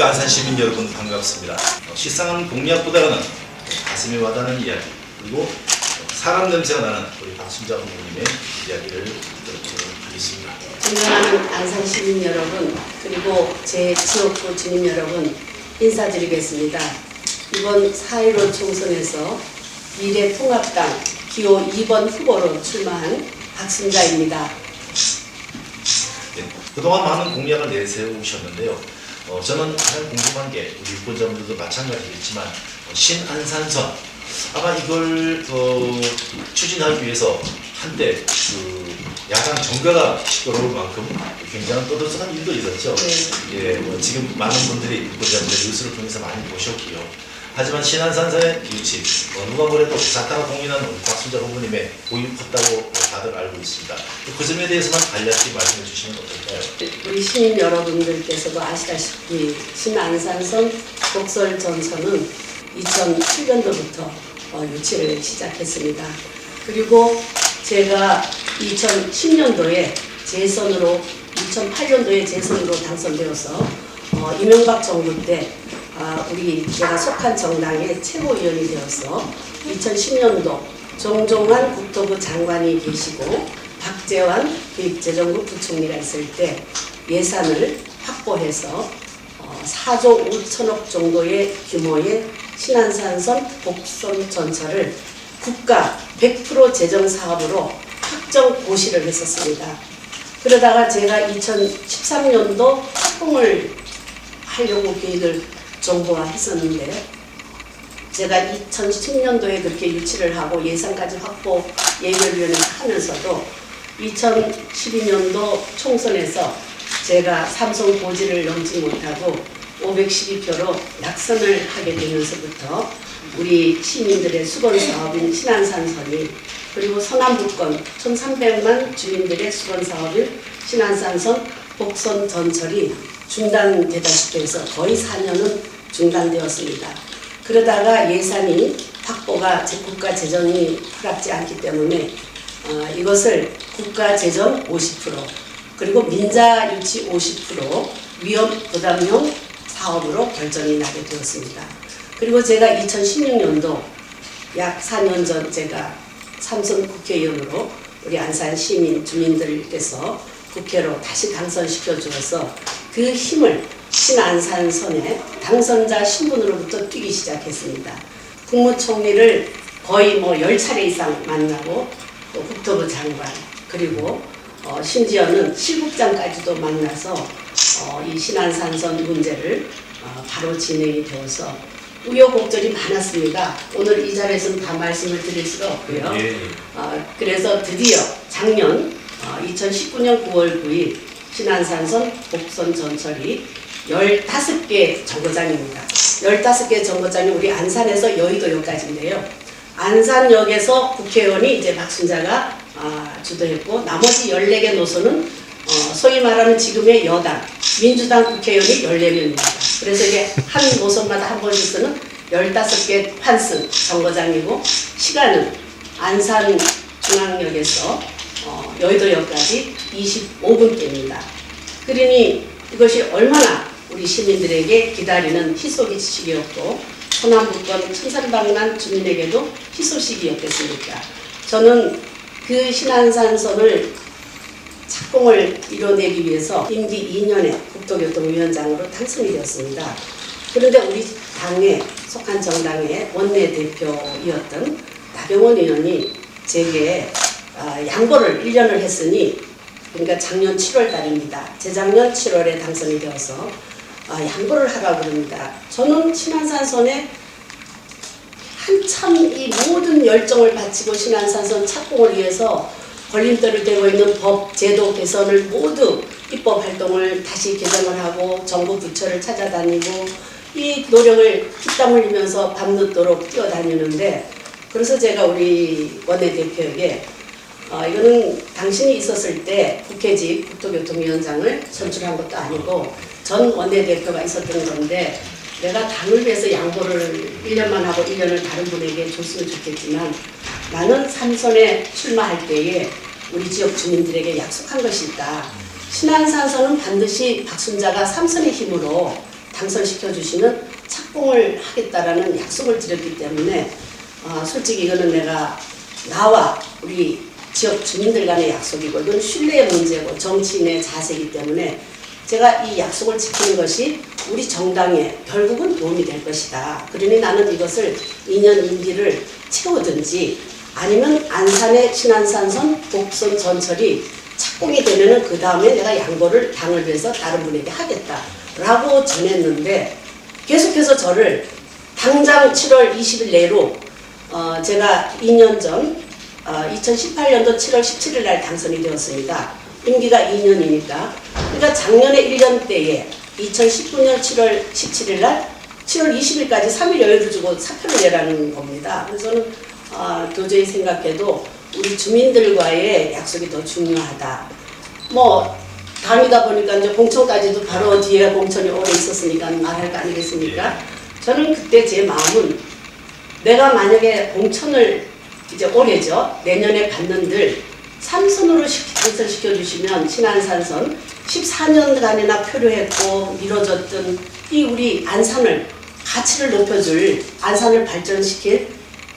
안녕하십니까 안산 시민 여러분 반갑습니다. 어, 시상한 공약보다는 가슴에 와닿는 이야기 그리고 사람 냄새가 나는 우리 박순자 후보님의 이야기를 들어보도록 하겠습니다. 존경하는 안산 시민 여러분 그리고 제 지역구 주민 여러분 인사드리겠습니다. 이번 4.15 총선에서 미래통합당 기호 2번 후보로 출마한 박순자입니다. 네, 그동안 많은 공약을 내세우셨는데요. 어, 저는 가장 궁금한 게 우리 유권자분들도 마찬가지겠지만 어, 신안산선 아마 이걸 어, 추진하기 위해서 한때 그 야당 정가가 시끄러울 만큼 굉장히 떠들썩한 일도 있었죠. 예, 뭐 지금 많은 분들이 유권자분들 뉴스를 통해서 많이 보셨고요. 하지만 신안산선의 비유치 어, 누가 뭐래도 공인한 우리 박순자 후보님의 고유 컸다고 다들 알고 있습니다. 그 점에 대해서만 간략히 말씀해 주시면 어떨까요? 우리 시민 여러분들께서도 아시다시피 신안산선 독설 전선은 2007년도부터 어, 유치를 시작했습니다. 그리고 제가 2010년도에 재선으로 2008년도에 재선으로 당선되어서 어, 이명박 정부 때 아, 우리 제가 속한 정당의 최고위원이 되어서 2010년도 정종환 국토부 장관이 계시고 박재환 교육재정부 부총리가 있을 때 예산을 확보해서 어, 4조 5천억 정도의 규모의 신안산선 복선 전철을 국가 100% 재정 사업으로 확정 고시를 했었습니다. 그러다가 제가 2013년도 착공을 하려고 계획을 정보화했었는데 제가 2010년도에 그렇게 유치를 하고 예산까지 확보 예결위원회 하면서도 2012년도 총선에서 제가 삼성 고지를 넘지 못하고 512표로 낙선을 하게 되면서부터 우리 시민들의 수건 사업인 신안산선이 그리고 서남북권 1,300만 주민들의 수건 사업인 신안산선 복선 전철이 중단되다시피 해서 거의 4년은 중단되었습니다. 그러다가 예산이 확보가 제 국가 재정이 허락지 않기 때문에 어, 이것을 국가 재정 50% 그리고 민자 유치 50% 위험 부담용 사업으로 결정이 나게 되었습니다. 그리고 제가 2016년도 약 4년 전 제가 삼선 국회의원으로 우리 안산 시민 주민들께서 국회로 다시 당선시켜 주어서 그 힘을 신안산선의 당선자 신분으로부터 뛰기 시작했습니다. 국무총리를 거의 뭐 10차례 이상 만나고 또 국토부 장관 그리고 어, 심지어는 실국장까지도 만나서 어, 이 신안산선 문제를 어, 바로 진행이 되어서 우여곡절이 많았습니다. 오늘 이 자리에서는 다 말씀을 드릴 수가 없고요. 예, 예. 어, 그래서 드디어 작년 어, 2019년 9월 9일 신안산선 복선 전철이 15개 정거장입니다. 15개 정거장이 우리 안산에서 여의도역까지인데요. 안산역에서 국회의원이 이제 박순자가 아, 주도했고 나머지 14개 노선은 어, 소위 말하는 지금의 여당 민주당 국회의원이 14명입니다. 그래서 이게 한 노선마다 한 번씩 쓰는 15개 환승 정거장이고 시간은 안산 중앙역에서 어, 여의도역까지 25분대입니다. 그러니 이것이 얼마나 우리 시민들에게 기다리는 희소식이었고 호남북권 천산방난 주민에게도 희소식이었겠습니까? 저는 그 신안산선을 착공을 이뤄내기 위해서 임기 2년에 국토교통위원장으로 당선이 되었습니다. 그런데 우리 당에 속한 정당의 원내대표이었던 나병원 의원이 제게 아, 양보를 1년을 했으니 그러니까 작년 7월 달입니다. 재작년 7월에 당선이 되어서 아, 양보를 하라고 그럽니다. 저는 신안산선에 한참 이 모든 열정을 바치고 신안산선 착공을 위해서 걸림돌이 되고 있는 법, 제도 개선을 모두 입법 활동을 다시 개정을 하고 정부 부처를 찾아다니고 이 노력을 피땀 흘리면서 밤늦도록 뛰어다니는데 그래서 제가 우리 원내대표에게 어, 이거는 당신이 있었을 때 국회직 국토교통위원장을 선출한 것도 아니고 전 원내대표가 있었던 건데 내가 당을 위해서 양보를 1년만 하고 1년을 다른 분에게 줬으면 좋겠지만 나는 삼선에 출마할 때에 우리 지역 주민들에게 약속한 것이 있다. 신안산선은 반드시 박순자가 삼선의 힘으로 당선시켜 주시면 착공을 하겠다라는 약속을 드렸기 때문에 어, 솔직히 이거는 내가 나와 우리 지역 주민들 간의 약속이고 이건 신뢰의 문제고 정치인의 자세이기 때문에 제가 이 약속을 지키는 것이 우리 정당에 결국은 도움이 될 것이다. 그러니 나는 이것을 2년 임기를 채우든지 아니면 안산의 신안산선 복선 전철이 착공이 되면은 그 다음에 내가 양보를 당을 위해서 다른 분에게 하겠다라고 전했는데 계속해서 저를 당장 7월 20일 내로 어, 제가 2년 전 어, 2018년도 7월 17일 날 당선이 되었습니다. 임기가 2년이니까. 그러니까 작년에 1년 때에 2019년 7월 17일 날 7월 20일까지 3일 여유를 주고 사표를 내라는 겁니다. 그래서 저는 어, 도저히 생각해도 우리 주민들과의 약속이 더 중요하다. 뭐 당이다 보니까 이제 공천까지도 바로 뒤에 공천이 오래 있었으니까 말할 거 아니겠습니까? 저는 그때 제 마음은 내가 만약에 공천을 이제 올해죠 내년에 받는들 삼선으로 시- 당선시켜 주시면 신안산선 14년간이나 표류했고 미뤄졌던 이 우리 안산을 가치를 높여줄 안산을 발전시킬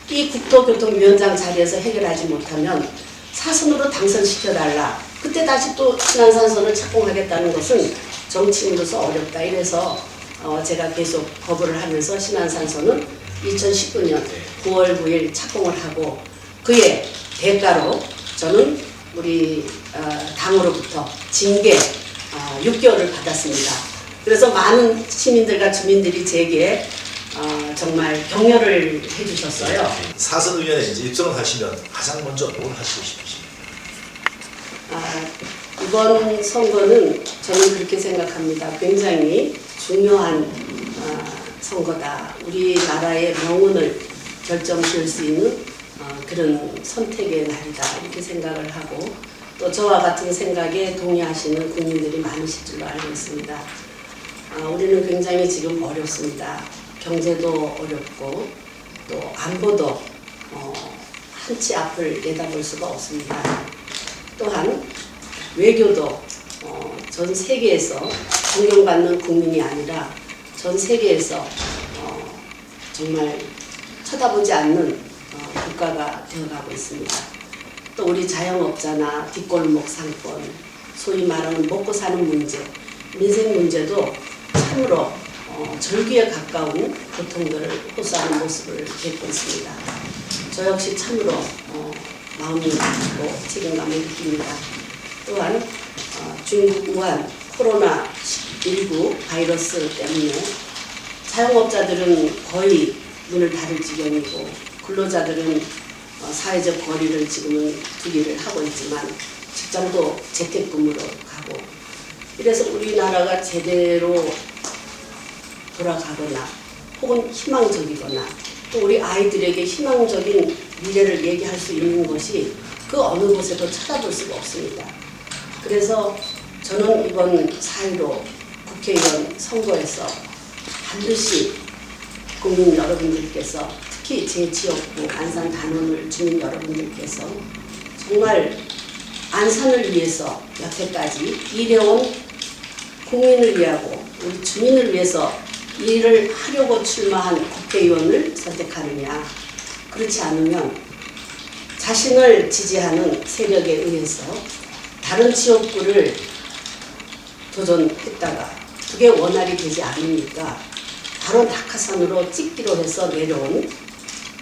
이 국토교통위원장 자리에서 해결하지 못하면 사선으로 당선시켜달라. 그때 다시 또 신안산선을 착공하겠다는 것은 정치인으로서 어렵다. 이래서 어 제가 계속 거부를 하면서 신안산선은 2019년 9월 9일 착공을 하고 그의 대가로 저는 우리 어, 당으로부터 징계 어, 6개월을 받았습니다. 그래서 많은 시민들과 주민들이 제게 어, 정말 격려를 해주셨어요. 사선 의원에 이제 입성을 하시면 가장 먼저 뭘 하시고 싶으십니까? 아, 이번 선거는 저는 그렇게 생각합니다. 굉장히 중요한 아, 선거다. 우리 나라의 명운을 결정 지을 수 있는 어, 그런 선택의 날이다. 이렇게 생각을 하고 또 저와 같은 생각에 동의하시는 국민들이 많으실 줄로 알고 있습니다. 아, 우리는 굉장히 지금 어렵습니다. 경제도 어렵고 또 안보도 어, 한치 앞을 내다볼 수가 없습니다. 또한 외교도 어, 전 세계에서 존경받는 국민이 아니라 전 세계에서 어, 정말 쳐다보지 않는 어, 국가가 되어가고 있습니다. 또 우리 자영업자나 뒷골목 상권, 소위 말하는 먹고 사는 문제, 민생 문제도 참으로 어, 절규에 가까운 고통들을 호소하는 모습을 뵙고 있습니다. 저 역시 참으로 어, 마음이 아프고 책임감을 느낍니다. 또한 어, 중국 우한 코로나19 바이러스 때문에 자영업자들은 거의 문을 닫을 지경이고 근로자들은 어, 사회적 거리를 지금은 두기를 하고 있지만 직장도 재택근무로 가고 이래서 우리나라가 제대로 돌아가거나 혹은 희망적이거나 또 우리 아이들에게 희망적인 미래를 얘기할 수 있는 것이 그 어느 곳에도 찾아볼 수가 없습니다. 그래서 저는 이번 4.15 국회의원 선거에서 반드시 국민 여러분들께서 특히 제 지역구 안산 단원을 주민 여러분들께서 정말 안산을 위해서 여태까지 일해온 국민을 위하고 우리 주민을 위해서 일을 하려고 출마한 국회의원을 선택하느냐. 그렇지 않으면 자신을 지지하는 세력에 의해서 다른 지역구를 도전했다가 그게 원활이 되지 않으니까 바로 낙하산으로 찍기로 해서 내려온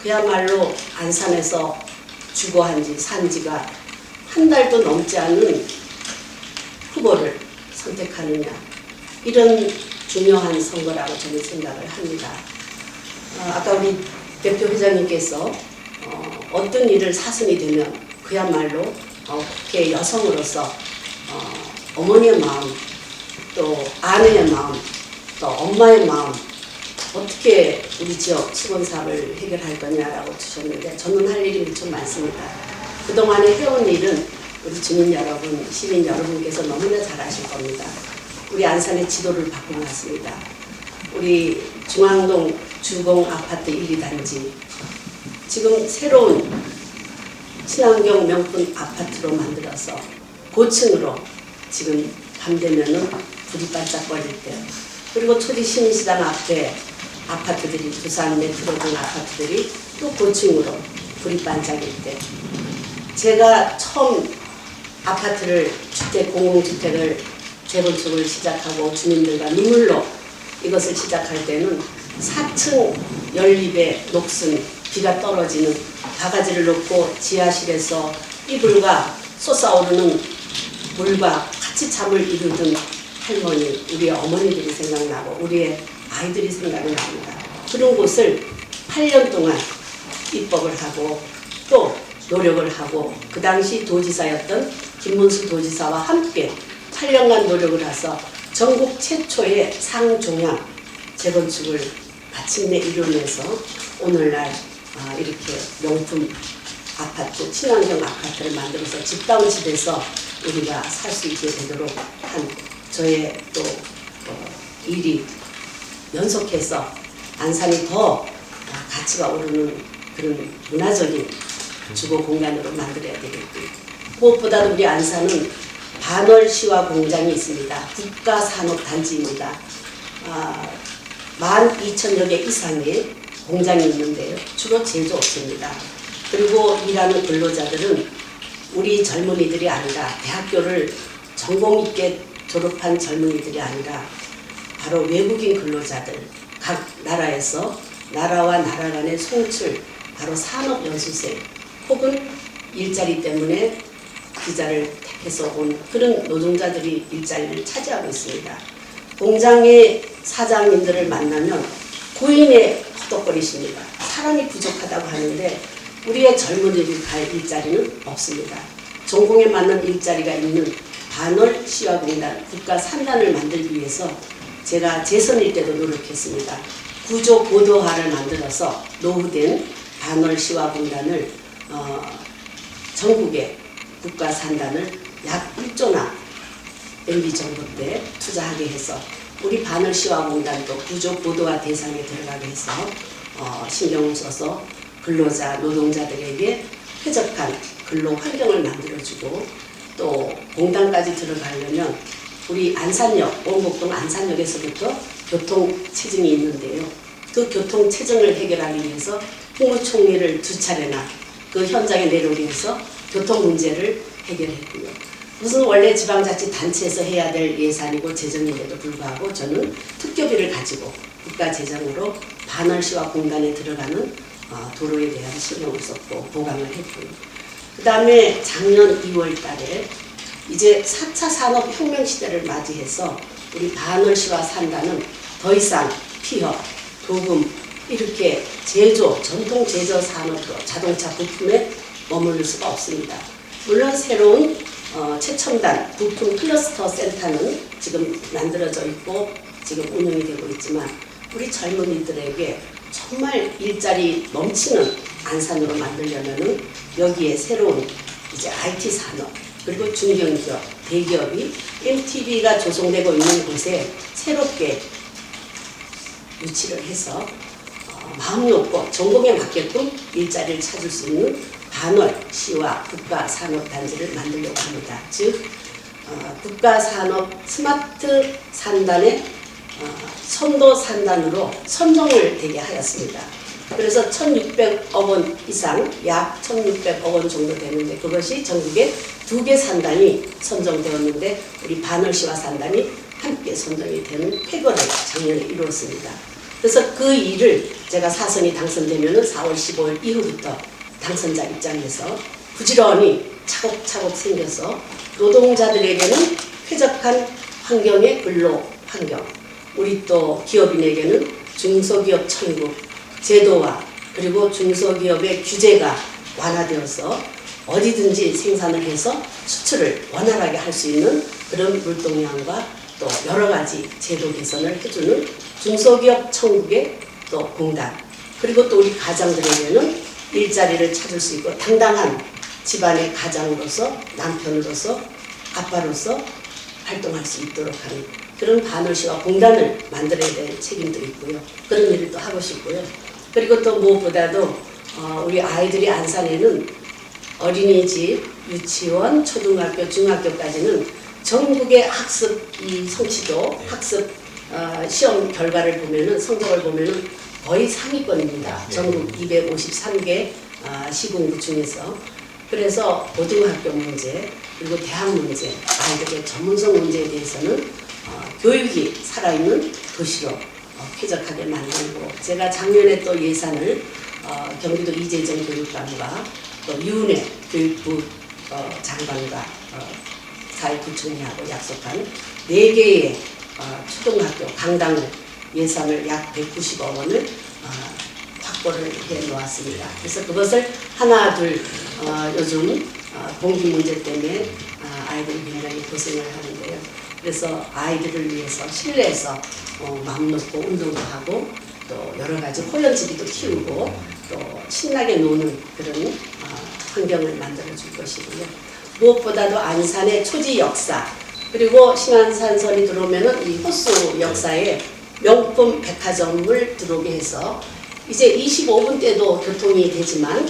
그야말로 안산에서 주거한 지, 산 지가 한 달도 넘지 않은 후보를 선택하느냐 이런 중요한 선거라고 저는 생각을 합니다. 어, 아까 우리 대표 회장님께서 어, 떤 일을 사선이 되면 그야말로 어, 국회 여성으로서 어, 어머니의 마음 또 아내의 마음 또 엄마의 마음 어떻게 우리 지역 수건 사업을 해결할 거냐라고 주셨는데 저는 할 일이 무척 많습니다. 그동안에 해온 일은 우리 주민 여러분, 시민 여러분께서 너무나 잘 아실 겁니다. 우리 안산의 지도를 바꿔놨습니다. 우리 중앙동 주공 아파트 1, 2단지 지금 새로운 친환경 명품 아파트로 만들어서 고층으로 지금 밤 되면은 불이 반짝거릴 때 그리고 초지 신시당 앞에 아파트들이 부산 메트로 등 아파트들이 또 고층으로 불이 반짝일 때 제가 처음 아파트를 주택 공공주택을 재건축을 시작하고 주민들과 눈물로 이것을 시작할 때는 4층 연립에 녹슨 비가 떨어지는 바가지를 놓고 지하실에서 이불과 솟아오르는 물과 같이 잠을 이루던 할머니, 우리 어머니들이 생각나고 우리의 아이들이 생각이 납니다. 그런 곳을 8년 동안 입법을 하고 또 노력을 하고 그 당시 도지사였던 김문수 도지사와 함께 8년간 노력을 해서 전국 최초의 상종양 재건축을 마침내 이루면서 오늘날 아, 이렇게 명품 아파트, 친환경 아파트를 만들어서 집다운 집에서 우리가 살 수 있게 되도록 한 저의 또 어, 일이 연속해서 안산이 더 아, 가치가 오르는 그런 문화적인 주거 공간으로 만들어야 되겠고요. 무엇보다도 우리 안산은 반월 시화 공장이 있습니다. 국가산업단지입니다. 아, 12,000여 개 이상의 공장이 있는데요. 주로 제조업체입니다. 그리고 일하는 근로자들은 우리 젊은이들이 아니라 대학교를 전공 있게 졸업한 젊은이들이 아니라 바로 외국인 근로자들 각 나라에서 나라와 나라 간의 송출 바로 산업 연수생 혹은 일자리 때문에 비자를 택해서 온 그런 노동자들이 일자리를 차지하고 있습니다. 공장의 사장님들을 만나면 고인의 허덕거리십니다. 사람이 부족하다고 하는데 우리의 젊은이들이 갈 일자리는 없습니다. 전공에 맞는 일자리가 있는 반월 시화공단 국가 산단을 만들기 위해서 제가 재선일 때도 노력했습니다. 구조 고도화를 만들어서 노후된 반월 시화공단을 어, 전국에 국가 산단을 약 1조나 MB 정부 때 투자하게 해서 우리 바늘 시화공단도 구조 고도화 대상에 들어가게 해서 어, 신경을 써서 근로자 노동자들에게 쾌적한 근로 환경을 만들어주고 또 공단까지 들어가려면 우리 안산역 원곡동 안산역에서부터 교통 체증이 있는데요. 그 교통 체증을 해결하기 위해서 국무총리를 두 차례나 그 현장에 내려오기 위해서 교통 문제를 해결했고요. 무슨 원래 지방자치단체에서 해야 될 예산이고 재정인데도 불구하고 저는 특교비를 가지고 국가 재정으로 반월시와 공단에 들어가는 어, 도로에 대한 신경을 썼고 보강을 했고요. 그 다음에 작년 2월 달에 이제 4차 산업혁명 시대를 맞이해서 우리 반월시와 산다는 더 이상 피업, 도금 이렇게 제조, 전통 제조 산업으로 자동차 부품에 머무를 수가 없습니다. 물론 새로운 어, 최첨단 부품 클러스터 센터는 지금 만들어져 있고 지금 운영이 되고 있지만 우리 젊은이들에게 정말 일자리 넘치는 안산으로 만들려면은 여기에 새로운 이제 IT 산업 그리고 중견기업, 대기업이 MTB가 조성되고 있는 곳에 새롭게 유치를 해서 어, 마음 놓고 전공에 맞게끔 일자리를 찾을 수 있는 반월 시와 국가산업단지를 만들려고 합니다. 즉 어, 국가산업 스마트 산단의 어, 선도 산단으로 선정을 되게 하였습니다. 그래서 1,600억 원 이상 약 1,600억 원 정도 되는데 그것이 전국에 두 개 산단이 선정되었는데 우리 반월시와 산단이 함께 선정이 되는 쾌거를 작년에 이루었습니다. 그래서 그 일을 제가 사선이 당선되면 4월 15일 이후부터 당선자 입장에서 부지런히 차곡차곡 생겨서 노동자들에게는 쾌적한 환경의 근로 환경, 우리 또 기업인에게는 중소기업 천국 제도화 그리고 중소기업의 규제가 완화되어서 어디든지 생산을 해서 수출을 원활하게 할 수 있는 그런 물동량과 또 여러 가지 제도 개선을 해주는 중소기업 천국의 또 공단 그리고 또 우리 가장들에게는 일자리를 찾을 수 있고 당당한 집안의 가장으로서 남편으로서 아빠로서 활동할 수 있도록 하는 그런 반월시와 공단을 만들어야 될 책임도 있고요. 그런 일을 또 하고 싶고요. 그리고 또 무엇보다도 어, 우리 아이들이 안산에는 어린이집, 유치원, 초등학교, 중학교까지는 전국의 학습 이 성취도, 학습 어, 시험 결과를 보면은 성적을 보면은 거의 상위권입니다. 네. 전국 253개 아, 시군구 중에서 그래서 고등학교 문제 그리고 대학 문제 아이들의 전문성 문제에 대해서는 어, 교육이 살아있는 도시로 어, 쾌적하게 만들고 제가 작년에 또 예산을 어, 경기도 이재정 교육감과 또 유은혜 교육부 어, 장관과 어, 사회부총리하고 약속한 네 개의 어, 초등학교 강당을 예산을 약 190억 원을 어, 확보를 해 놓았습니다. 그래서 그것을 하나 둘 어, 요즘 어, 공기 문제 때문에 어, 아이들이 굉장히 고생을 하는데요. 그래서 아이들을 위해서 실내에서 어, 마음 놓고 운동도 하고 또 여러 가지 호연지기도 키우고 또 신나게 노는 그런 어, 환경을 만들어 줄 것이고요. 무엇보다도 안산의 초지 역사 그리고 신안산선이 들어오면은 이 호수 역사에 명품 백화점을 들어오게 해서 이제 25분 때도 교통이 되지만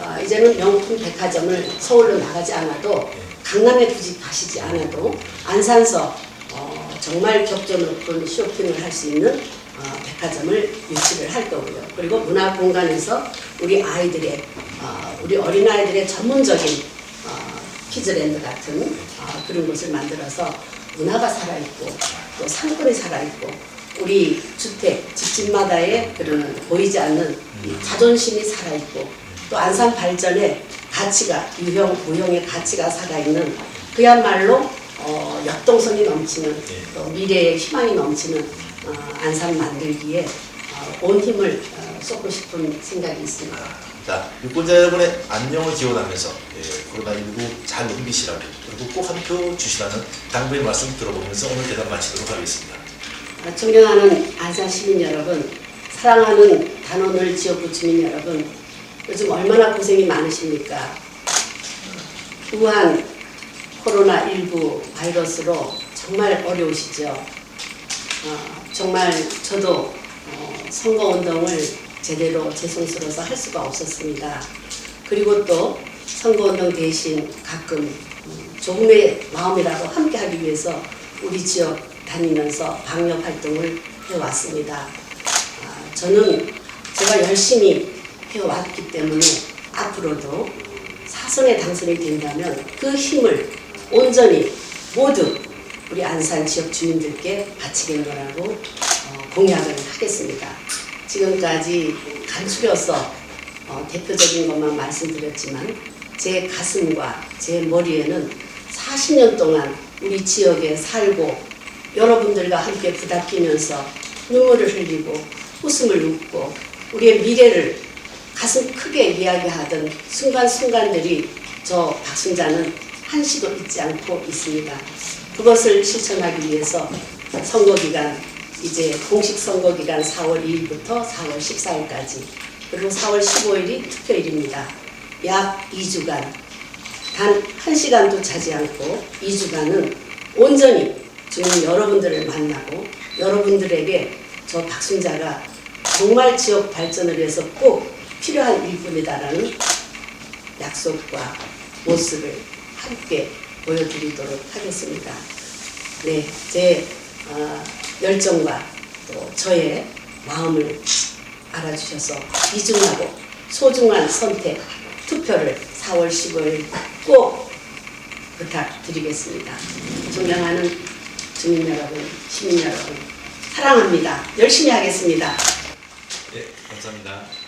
어, 이제는 명품 백화점을 서울로 나가지 않아도 강남에 굳이 가시지 않아도 안산서 어, 정말 높은 쇼핑을 할 수 있는 어, 백화점을 유치를 할 거고요. 그리고 문화 공간에서 우리 아이들의 어, 우리 어린 아이들의 전문적인 어, 키즈랜드 같은 어, 그런 곳을 만들어서 문화가 살아있고 또 상권이 살아있고 우리 주택 집집마다의 그런 보이지 않는 이 자존심이 살아있고 또 안산 발전의 가치가 유형 무형의 가치가 살아있는 그야말로 어, 역동성이 넘치는 또 미래의 희망이 넘치는 어, 안산 만들기에 어, 온 힘을 어, 쏟고 싶은 생각이 있습니다. 자, 유권자 여러분의 안녕을 기원하면서 예, 코로나19 잘 넘기시라고 그리고 꼭 한 표 주시라는 당부의 말씀 들어보면서 오늘 대답 마치도록 하겠습니다. 어, 존경하는 안산 시민 여러분, 사랑하는 단원을 지역구 주민 여러분, 요즘 얼마나 고생이 많으십니까? 우한 코로나19 바이러스로 정말 어려우시죠? 어, 정말 저도 어, 선거운동을 제대로 재송스러워서 할 수가 없었습니다. 그리고 또 선거운동 대신 가끔 음, 조금의 마음이라도 함께 하기 위해서 우리 지역 다니면서 방역 활동을 해왔습니다. 아, 저는 제가 열심히 해왔기 때문에 앞으로도 사선에 당선이 된다면 그 힘을 온전히 모두 우리 안산 지역 주민들께 바치겠노라고 어, 공약을 하겠습니다. 지금까지 간추려서 어, 대표적인 것만 말씀드렸지만 제 가슴과 제 머리에는 40년 동안 우리 지역에 살고 여러분들과 함께 부닥이면서 눈물을 흘리고 웃음을 웃고 우리의 미래를 가슴 크게 이야기하던 순간순간들이 저 박순자는 한시도 잊지 않고 있습니다. 그것을 실천하기 위해서 선거기간 이제 공식 선거기간 4월 2일부터 4월 14일까지 그리고 4월 15일이 투표일입니다. 약 2주간 단 1시간도 자지 않고 2주간은 온전히 주민 여러분들을 만나고 여러분들에게 저 박순자가 정말 지역 발전을 위해서 꼭 필요한 일꾼이다라는 약속과 모습을 함께 보여드리도록 하겠습니다. 네, 제 어, 열정과 또 저의 마음을 알아주셔서 이중하고 소중한 선택 투표를 4월 15일 꼭 부탁드리겠습니다. 존경하는 주민 여러분, 시민 여러분, 사랑합니다. 열심히 하겠습니다. 네, 감사합니다.